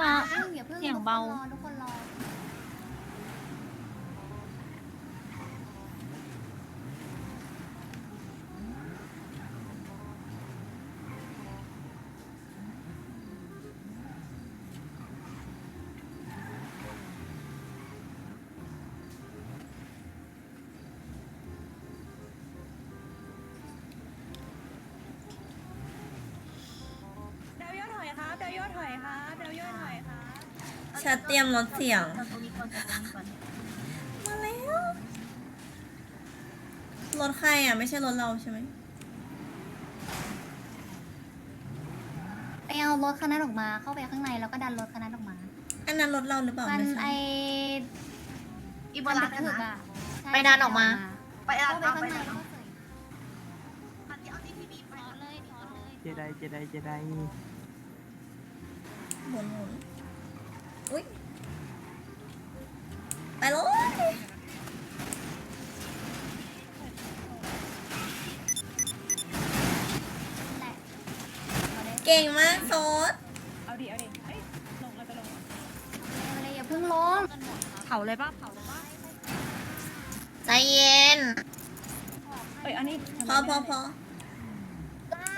มาอย่าเพิ่งอย่าเพิ่งเสียงเบา ทุกคนรอทุกคนรอเดาวยอดถอยครับเดาวยอดถอยครับเดาวยอดถอย ครับชัดเตรียมลดเสียงตรงนี้ก่อนตรงนี้ก่อนมาแล้วรถใครอะ ไม่ใช่รถเราใช่ไหมไปเอารถคันนั้นออกมาเข้าไปข้างในแล้วก็ดันรถคันนั้นออกมา อันนั้นรถเราหรือเปล่ามันไม่ไอใช่อีโบมันราณเป็นนะถึกนะอะใช่ไปดันออกมา ไปอะเข้าไปเอาข้างไปในดันแล้วก็ใส่อันนี้เอาที่พี่มีไปถอนเลยถอนเลย เจไดเจไดเจไดหมุนหมุน อุ้ยไปเลยแหละเอาเลยเก่งมากโซดเอาดิ เอาดิเอ้ยลงเราจะลงเอาเลยอย่าเพิ่งลงเผาเลยป่ะเผาเลยป่ะใจเย็น เอ้ย อันนี้พอพอพอ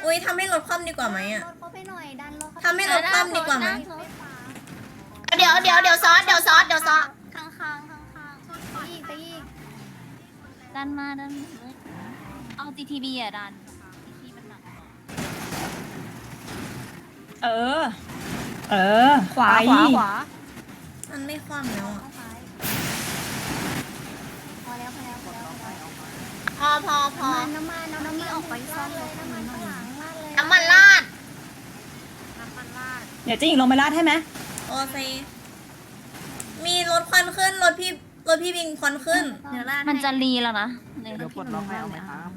อุ้ยทำให้รถคว่ำดีกว่าไหมอะรถเขาไปหน่อยดันรถเขาทำให้รถคว่ำดีกว่าไหมเดี๋ยวเดี๋ยวเดี๋ยวซอสเดี๋ยวซอสเดี๋ยวซอสข้างข้างข้างข้างๆไปอีกไปอีกดันมาดันเลยเอา GTB อะดัน GTB มันหนักกว่าเออ เออ ขวาขวาขวามันไม่คว่ำแล้วอะเข้าซ้ายพอแล้วพอแล้วพอแล้วพอแล้วพอพอพอน้ำมันน้ำมันน้ำมันออกไปซ่อมเลยน้ำมันข้างหลังลาดเลยน้ำมันราดเดี๋ยวจะยิงลงไปลาดให้ไหมโอเค มีรถควันขึ้นรถพี่รถพี่บิงควันขึ้น เดี๋ยวลาดมันจะรีแล้วนะเนี่ยเดี๋ยวปลดล็อกให้เอาไหมครับ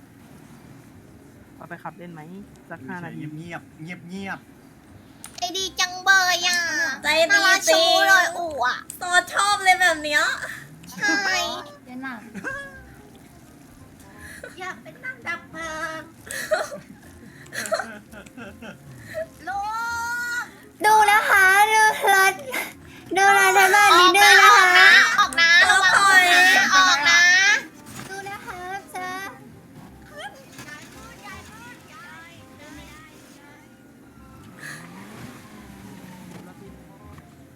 เอาไปขับเล่นไหมสักห้านาทีเงียบเงียบเงียบใจดีจังเบยอะใจน่าดีรักจชูริงเลยอู๋อะโซดชอบเลยแบบเนี้ยใช่เดี๋ยวหนักอยากเป็นนักดับเพลิงลูกดูนะคะดูรถ ดูรถแบบออนี้กด้วนะยอนะอกคะนะออกนะระวังนะออกนะ ดูนะคะเจ้า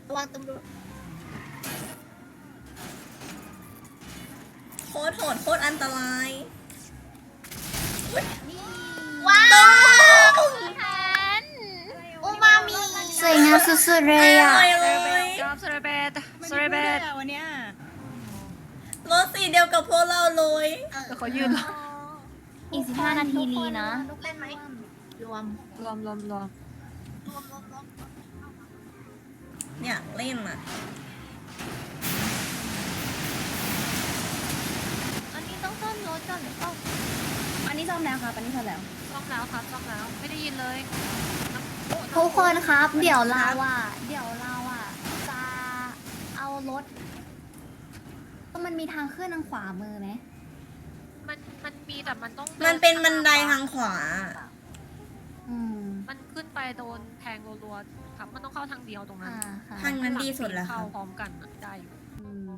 ระวังตำรวจโคตรโหดโคตรอันตราย ว้าวอูมามิ สวยงามสุดๆเลอยอะร่อยเลย กราบสเรเบตสเรเบตวันเนี้ยรถสีเดียวกับพวกเราเลยแต่เขายืนรออีกสิบห้านาทีรีนะเล่นไหมรวมรวมรวมรวมรวมรวมรวมอยากเล่นอะอันนี้ต้องซ่อมรถก่อนหรือเปล่าอันนี้ซ่อมแล้วครับอันนี้ซ่อมแล้วซ่อมแล้วครับซ่อมแล้วไม่ได้ยินเลยทุกคนครับ เดี๋ยวเราอะเดี๋ยวเราอะจะ เอารถมันมีทางขึ้นทางขวามือไหมมันมันมีแต่มันต้องมันเป็นบันไดทางขวา อืมมันขึ้นไปโดนแทงรัวๆครับมันต้องเข้าทางเดียวตรงนั้นอ่าค่ะทางนั้นดีสุดแล้วเข้าค่ะพร้อมกันอะได้อยู่อืม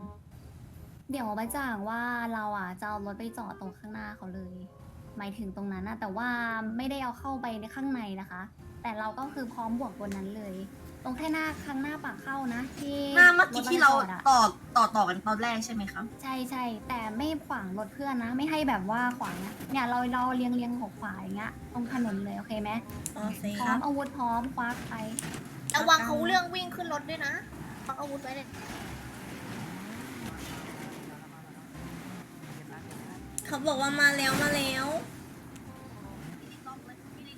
เดี๋ยวใบจ่างว่าเราอะจะเอารถไปจอดตรงข้างหน้าเขาเลย หมายถึงตรงนั้นนะแต่ว่าไม่ได้เอาเข้าไปในข้างในนะคะ แต่เราก็คือพร้อมบวกบนนั้นเลย ตรงแค่หน้าข้างหน้าปากเข้านะที่หน้าเมื่อกี้ที่เราถอะต่อต่อต่อกันตอนแรกใช่ไหมครับใช่ใช่แต่ไม่ขวางรถเพื่อนนะ ไม่ให้แบบว่าขวางนะเนี่ยเราเราเรียงเรียงหกขวาอย่างเงี้ยตรงถนนเลยโอเคไหมโอเคพร้อมอาวุธพร้อมควักไประวังเขาเรื่องวิ่งขึ้นรถด้วยนะฟังอาวุธไว้เลยเขาบอกว่ามาแล้วมาแล้ว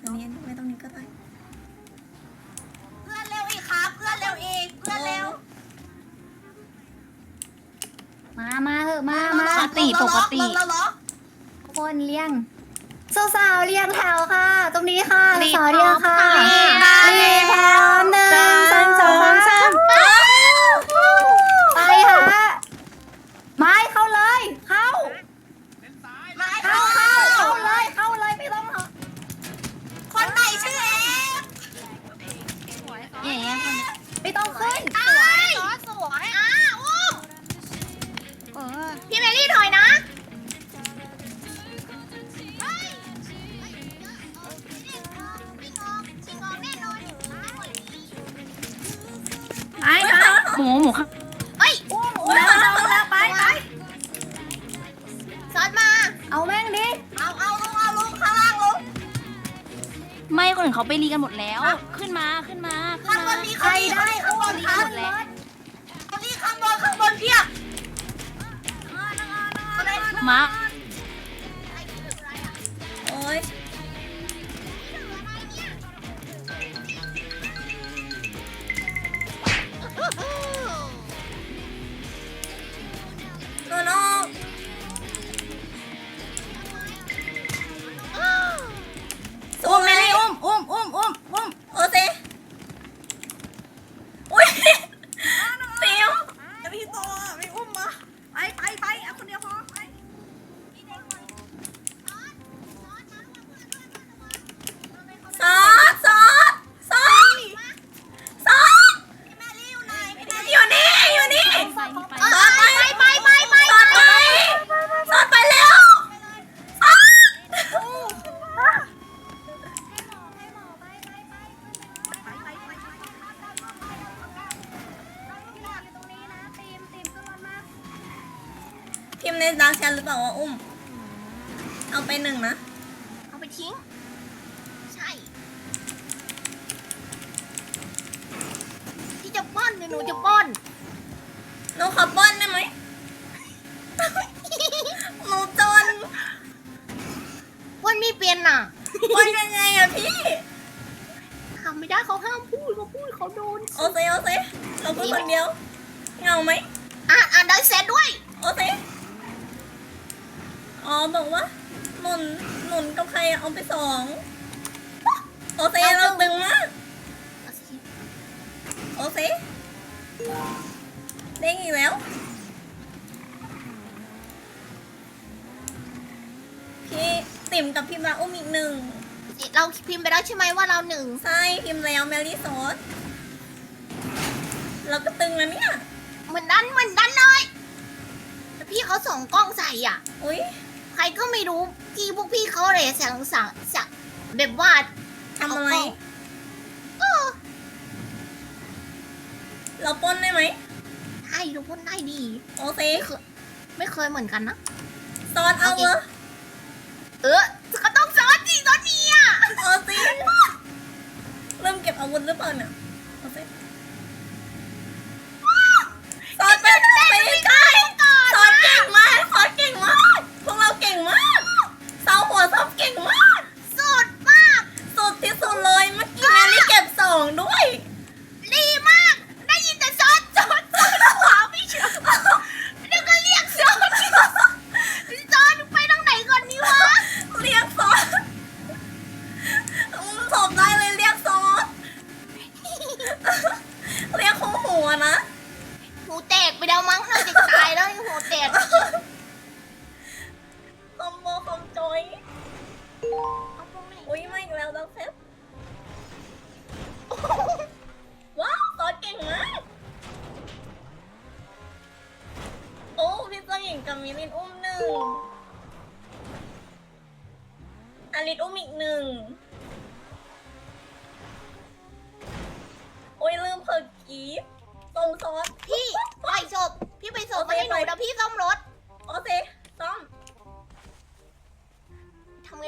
อันนี้ไม่ต้องนี้ก็ได้ ปกติปกติแล้วเหรอคนเลี้ยงสาวๆเลี้ยงแถวค่ะ ตรงนี้ค่ะสาวๆเลี้ยงค่ะรีพร้อมหนึ่งสองสาม หมูหมูค่ะเฮ้ยโอ้ยมาแล้วมาแล้วไปไปซอสมา เอาแม่งดิ เอาเอาลุงเอาลุงข้างล่างลุงไม่คนอื่นเขาไปรีกันหมดแล้ว ขึ้นมาขึ้นมาขึ้ข้านงบมานนี้ใครได้ข้างบนรีคกันรับหมดแล้วตรงนี้ข้างบนข้างบนเพียบมา พิมพ์ในดังแชทหรือเปล่าว่าอุ้ม เอาไปหนึ่งนะ เอาไปทิ้ง ใช่พี่จะป้อนหรือหนูจะป้อน หนูขอป้อนได้ไหม หนูจนป้อนไม่เป็นน่ะป้อนยังไงอะพี่ ทำไม่ได้เขาห้ามพูดเขาพูดเขาโดนโอเซโอเซเราพูดคนเดียวเหงาไหม อ่านอ่านได้เซตด้วย โอเซ อ๋อบอกว่าหนุนหนุนกับใครอะเอาไปสองโอเซเราตึงมากโอเซเด้งอีกแล้วพี่ติ่มกับพี่บาอุ้มอีกหนึ่งเราพิมพ์ไปแล้วใช่ไหมว่าเราหนึ่งใช่พิมพ์แล้วแมรี่ซอสเราก็ตึงแล้วเนี่ยเหมือนดันเหมือนดันเลยแต่พี่เขาส่องกล้องใส่อะอุ้ยใครก็ไม่รู้พี่พวกพี่เขาเลยสั่งสั่งสั่งแบบว่าทำอะไรเออเราปล้นได้ไหมให้ทุกคนได้ดีโอเคไม่เคยเหมือนกันนะ ซอสเอาเหรอเออก็ต้องซอสสิซอสมีอะโอเคเริ่มเก็บอาวุธหรือเปล่าเนี่ยโอเคซอสไปไปใกล้ซอสเก่งมากซอสเก่งมากพวกเราเก่งมากเสาหัวซอสเก่งมาก สุดมาก สุดที่สุดเลยเมื่อกี้แมรี่เก็บสองด้วย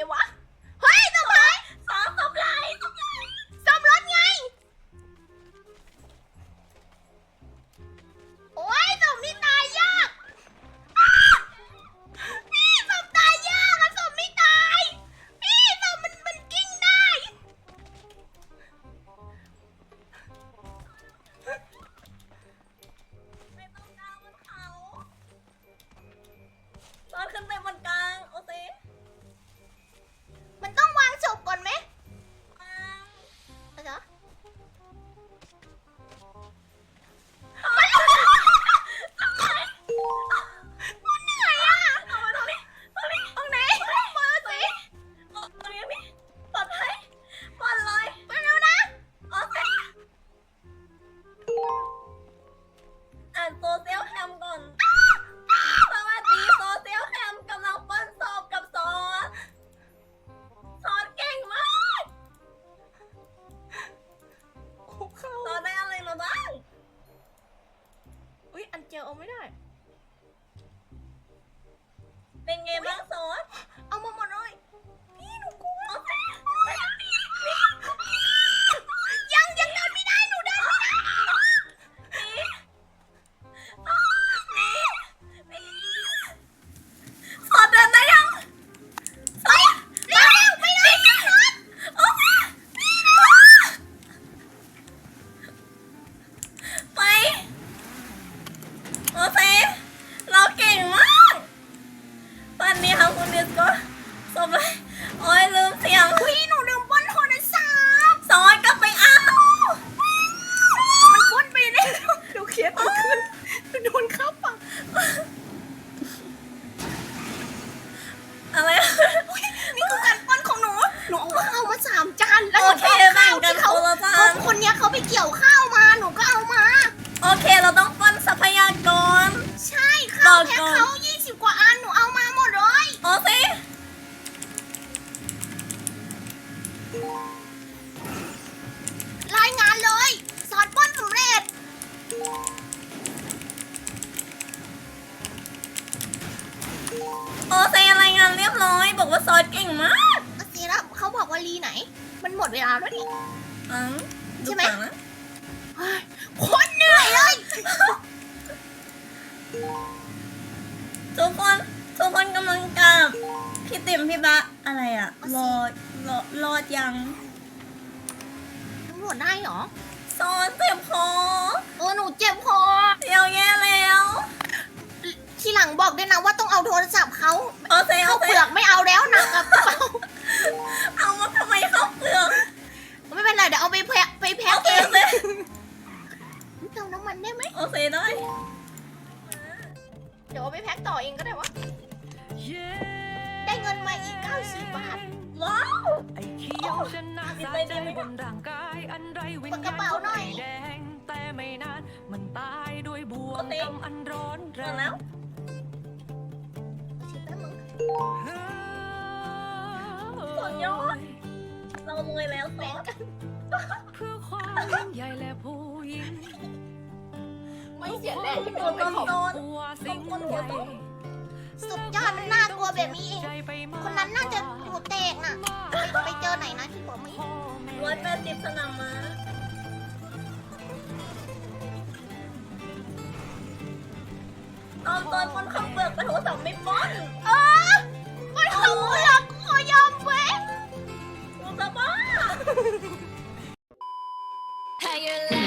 งวะ เฮ้ยทำไมซ่อมซ่อมไรซ่อมรซ่อมรถไง โอ้ยศพนี่ตายยากอ้าพี่ศพตายยากอะศพไม่ตาย พี่ศพมันมันกิ้งได้ ไม่ต้องกลางบนเขาซ่อนขึ้นไปบน อะไรอะรอรอรอดยังหมดได้เหรอซ้อนเจ็บคอเออหนูเจ็บคอเดี๋ยวแย่แล้ว ทีหลังบอกด้วยนะว่าต้องเอาโทรศัพท์เขาเอาเข้าเซเปลือกไม่เอาแล้วนะกกระเป๋าเอามาทำไมเข้าเปลือก มเยแล้วซ้อกันเพื่อความงใหญ่และผู้หญิงไม่เสียแรงที่โดนคนขอนตัวสิ่งสุดยอดมันน่ากลัวแบบนี้เองคนนั้นน่าจะหูเตกน่ะไปเจอไหนนะที่ผมไม่ร้อยแปดสิบสนามมาตอนตอนคนขับเปลือกไปโทรศัพท์ไม่ป้อนเออคนขับเปลือก 太原来